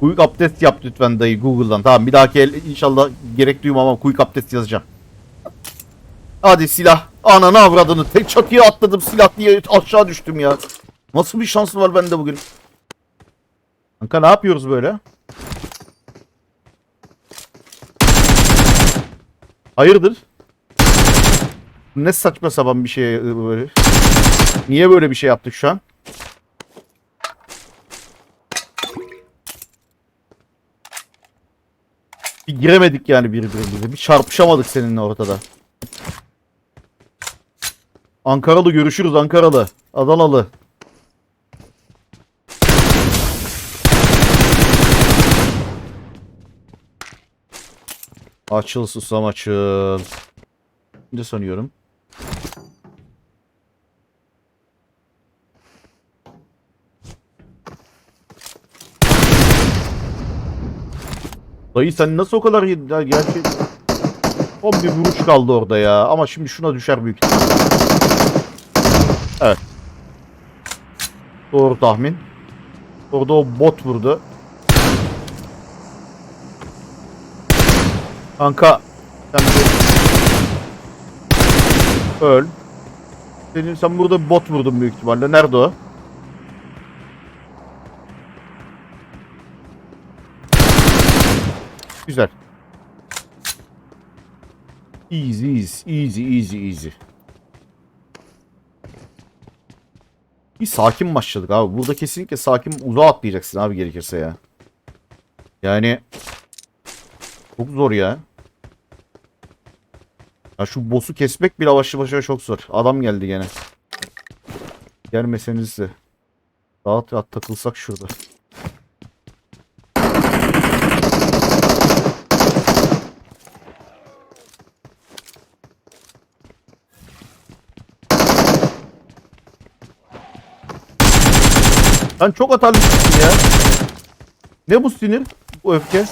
Quick abdest yap lütfen dayı Google'dan. Tamam bir dahaki el inşallah gerek duymam ama quick abdest yazacağım. Hadi silah. Ananı avradını. Tek çatıya atladım silah diye aşağı düştüm ya. Nasıl bir şans var bende bugün? Kanka ne yapıyoruz böyle? Hayırdır? Ne saçma sapan bir şey böyle. Niye böyle bir şey yaptık şu an? Giremedik yani birbirimize. Bir çarpışamadık seninle ortada. Ankaralı görüşürüz Ankaralı. Adanalı. Açıl susam açıl. Ne sanıyorum? Dayı sen nasıl o kadar yedin? Ya Gerçi son bir vuruş kaldı orada ya. Ama şimdi şuna düşer büyük ihtimalle. Evet. Doğru tahmin. Orada o bot vurdu. Kanka sen bir öl. Senin sen burada bot vurdun büyük ihtimalle. Nerede o? Güzel. Easy easy easy easy easy. Bir sakin başladık abi. Burada kesinlikle sakin uzağa atlayacaksın abi gerekirse ya. Yani çok zor ya. Ya şu boss'u kesmek bile başlı başına çok zor. Adam geldi gene. Gelmeseniz de. Rahat rahat takılsak şurada. Sen çok atarlısın ya. Ne bu sinir? Bu öfke.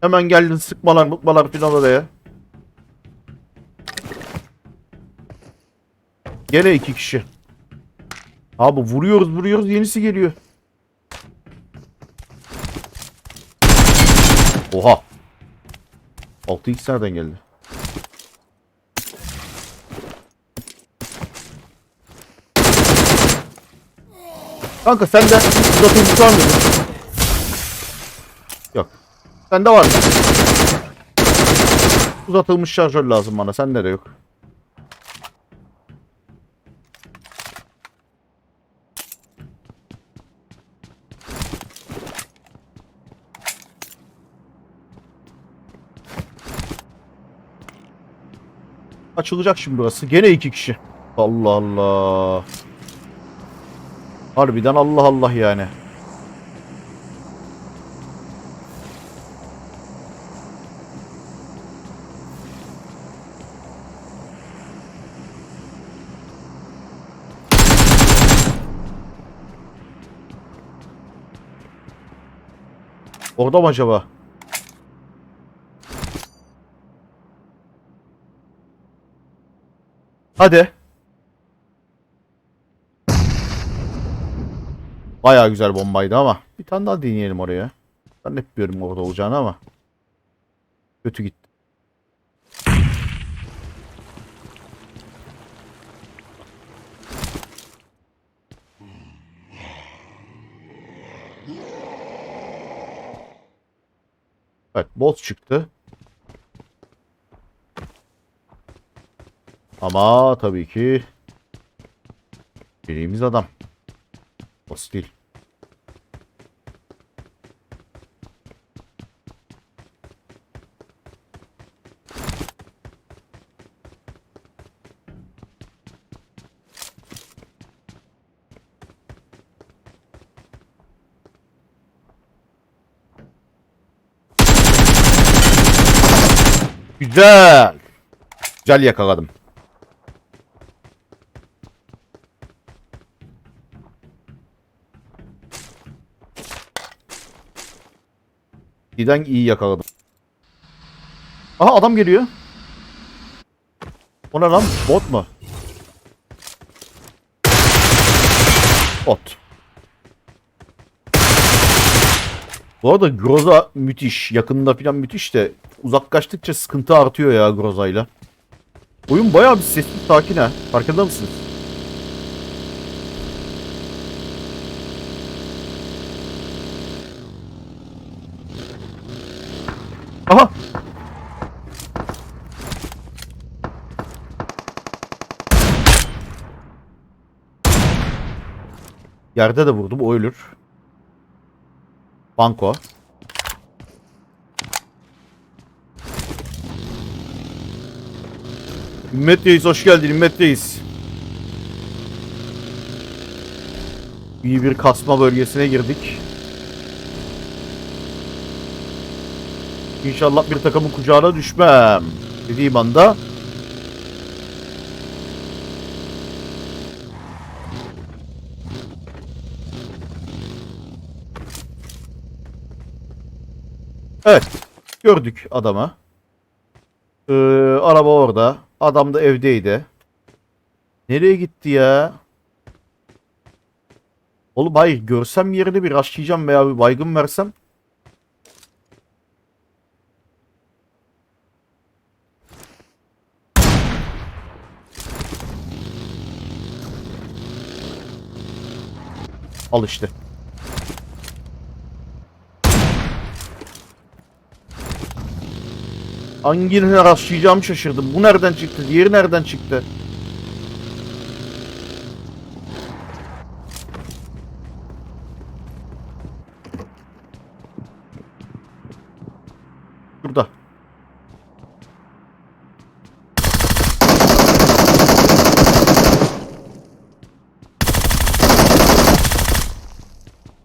Hemen geldin sıkmalar mıkmalar filan oraya. Gene iki kişi. Abi vuruyoruz vuruyoruz yenisi geliyor. Oha. 6x nereden geldi? Kanka sende uzatılmış var mıydı? Yok. Sende var mı? Uzatılmış şarjör lazım bana. Sende de yok. Açılacak şimdi burası. Gene iki kişi. Allah Allah. Harbiden Allah Allah yani. Orada mı acaba? Hadi. Bayağı güzel bombaydı ama. Bir tane daha deneyelim oraya. Zannetmiyorum orada olacağını ama. Kötü gitti. Evet boss çıktı. Ama tabii ki bildiğimiz adam. Boss değil. Güzel. Güzel yakaladım. Giden iyi yakaladım. Aha adam geliyor. O ne lan? Bot mu? Bot. Bu arada Groza müthiş. Yakında falan müthiş de uzaklaştıkça sıkıntı artıyor ya Groza'yla. Oyun bayağı bir sessiz sakin ha. Farkında mısınız? Aha! Yerde de vurdum o ölür. Banko. Ümmet Reis hoş geldin Ümmet Reis. İyi bir kasma bölgesine girdik. İnşallah bir takımın kucağına düşmem. Dediğim anda Evet. Gördük adamı. Ee, araba orada. Adam da evdeydi. Nereye gitti ya? Oğlum hayır görsem yerini bir rastlayacağım veya bir baygın versem. Al işte. Hangine rastlayacağımı şaşırdım. Bu nereden çıktı? Diğeri nereden çıktı? Burada.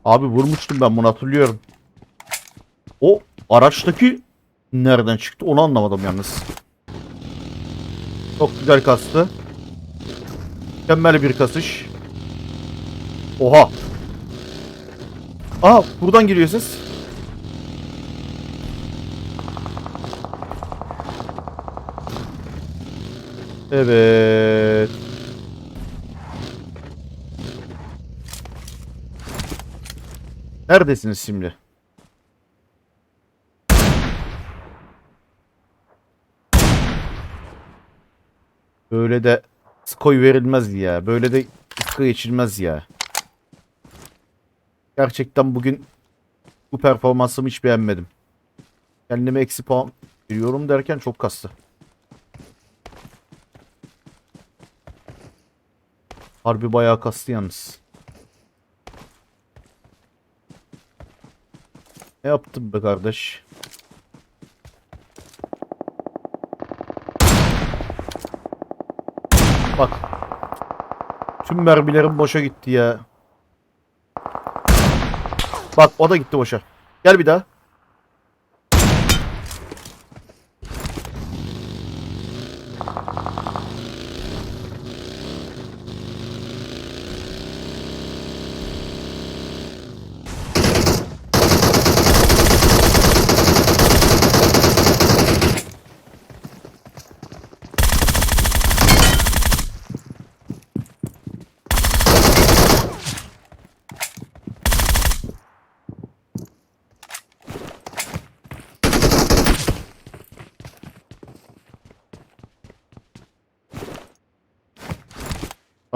Abi vurmuştum ben bunu hatırlıyorum. O araçtaki nereden çıktı onu anlamadım yalnız. Çok güzel kastı. Mükemmel bir kasış. Oha. Aa buradan geliyor ses. Evet. Neredesiniz şimdi? Böyle de skoy verilmez ya. Böyle de ıskı geçilmez ya. Gerçekten bugün bu performansımı hiç beğenmedim. Kendime eksi puan veriyorum derken çok kastı. Harbi bayağı kastı yalnız. Ne yaptın be kardeş? Bak. Tüm mermilerim boşa gitti ya. Bak o da gitti boşa. Gel bir daha.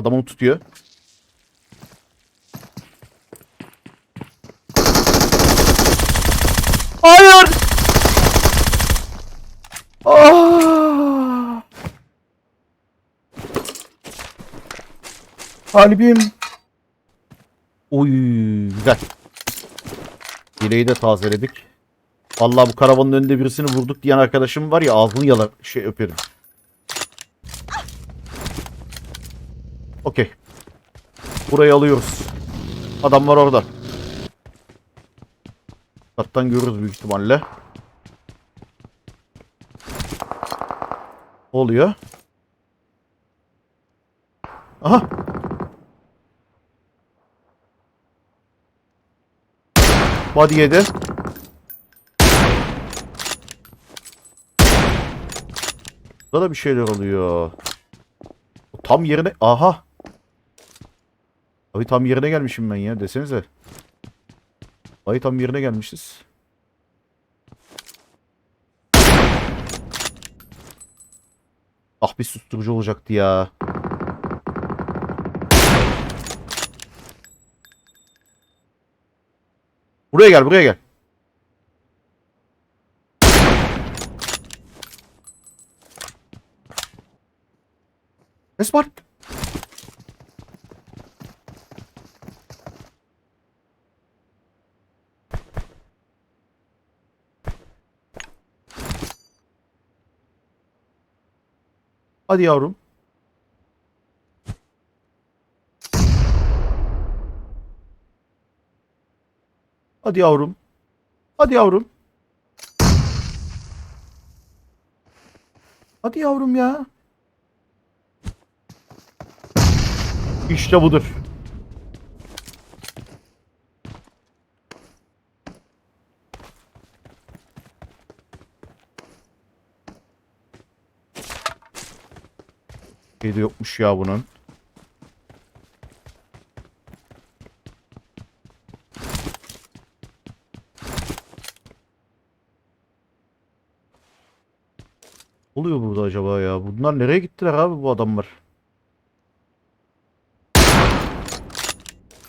Adam onu tutuyor. Hayır! Ah! Kalbim. Oy güzel. Dileği de tazeledik. Vallahi bu karavanın önünde birisini vurduk diyen arkadaşım var ya ağzını yalar şey öperim. Okey. Burayı alıyoruz. Adam var orada. Kattan görürüz büyük ihtimalle. Ne oluyor? Aha. Body yedi. Burada da bir şeyler oluyor. Tam yerine... Aha. Abi tam yerine gelmişim ben ya desenize. Ay tam yerine gelmişiz. Ah bir susturucu olacaktı ya. Buraya gel buraya gel. Ses var. Hadi yavrum. Hadi yavrum. Hadi yavrum. Hadi yavrum ya. İşte budur. Şey de yokmuş ya bunun. Oluyor burada acaba ya? Bunlar nereye gittiler abi bu adamlar?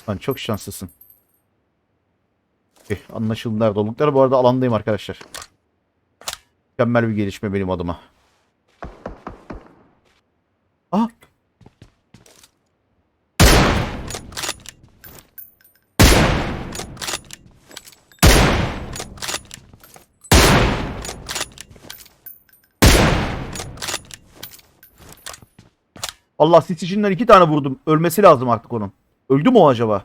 Lan çok şanslısın. Eh, anlaşıldı nerede oldukları. Bu arada alandayım arkadaşlar. Mükemmel bir gelişme benim adıma. Ah! Allah sisicinden iki tane vurdum. Ölmesi lazım artık onun. Öldü mü o acaba?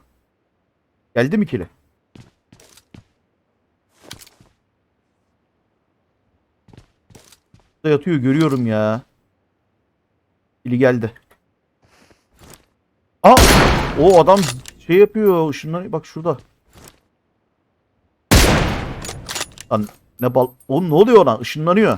Geldi mi kili? Burada yatıyor görüyorum ya. Kili geldi. Aa! O adam şey yapıyor. Şunlar bak şurada. Lan ne bal... Oğlum ne oluyor ona? Işınlanıyor.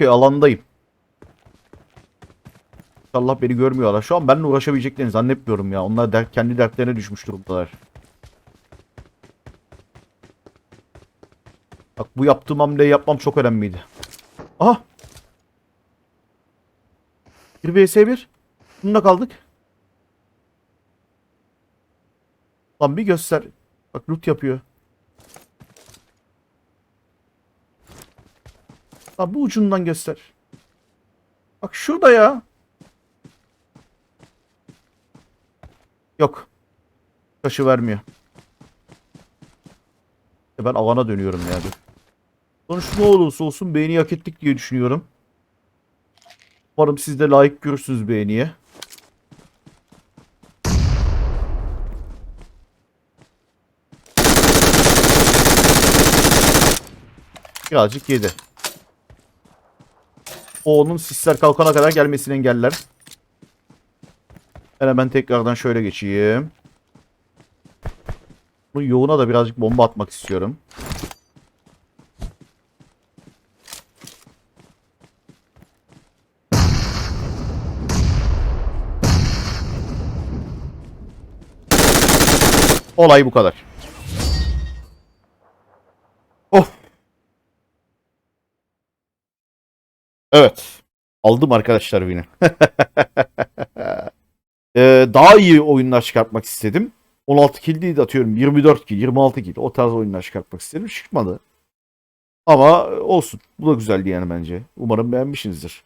Okey alandayım. İnşallah beni görmüyorlar. Şu an benimle uğraşabileceklerini zannetmiyorum ya. Onlar der, kendi dertlerine düşmüş durumdalar. Bak bu yaptığım hamleyi yapmam çok önemliydi. Aha. 1 vs 1. Bununla kaldık. Lan bir göster. Bak loot yapıyor. Bu ucundan göster. Bak şurada ya. Yok. Taşı vermiyor. E ben alana dönüyorum ya. Dur. Sonuç ne olursa olsun beğeni hak ettik diye düşünüyorum. Umarım siz de layık görürsünüz beğeniye. Birazcık yedi. O onun sisler kalkana kadar gelmesini engeller. Ben hemen tekrardan şöyle geçeyim. Bu yoğuna da birazcık bomba atmak istiyorum. Olay bu kadar. Evet. Aldım arkadaşlar beni. Ee, daha iyi oyunlar çıkartmak istedim. 16 kill değil de atıyorum 24 kill, 26 kill o tarz oyunlar çıkartmak istedim. Çıkmadı. Ama olsun. Bu da güzeldi yani bence. Umarım beğenmişsinizdir.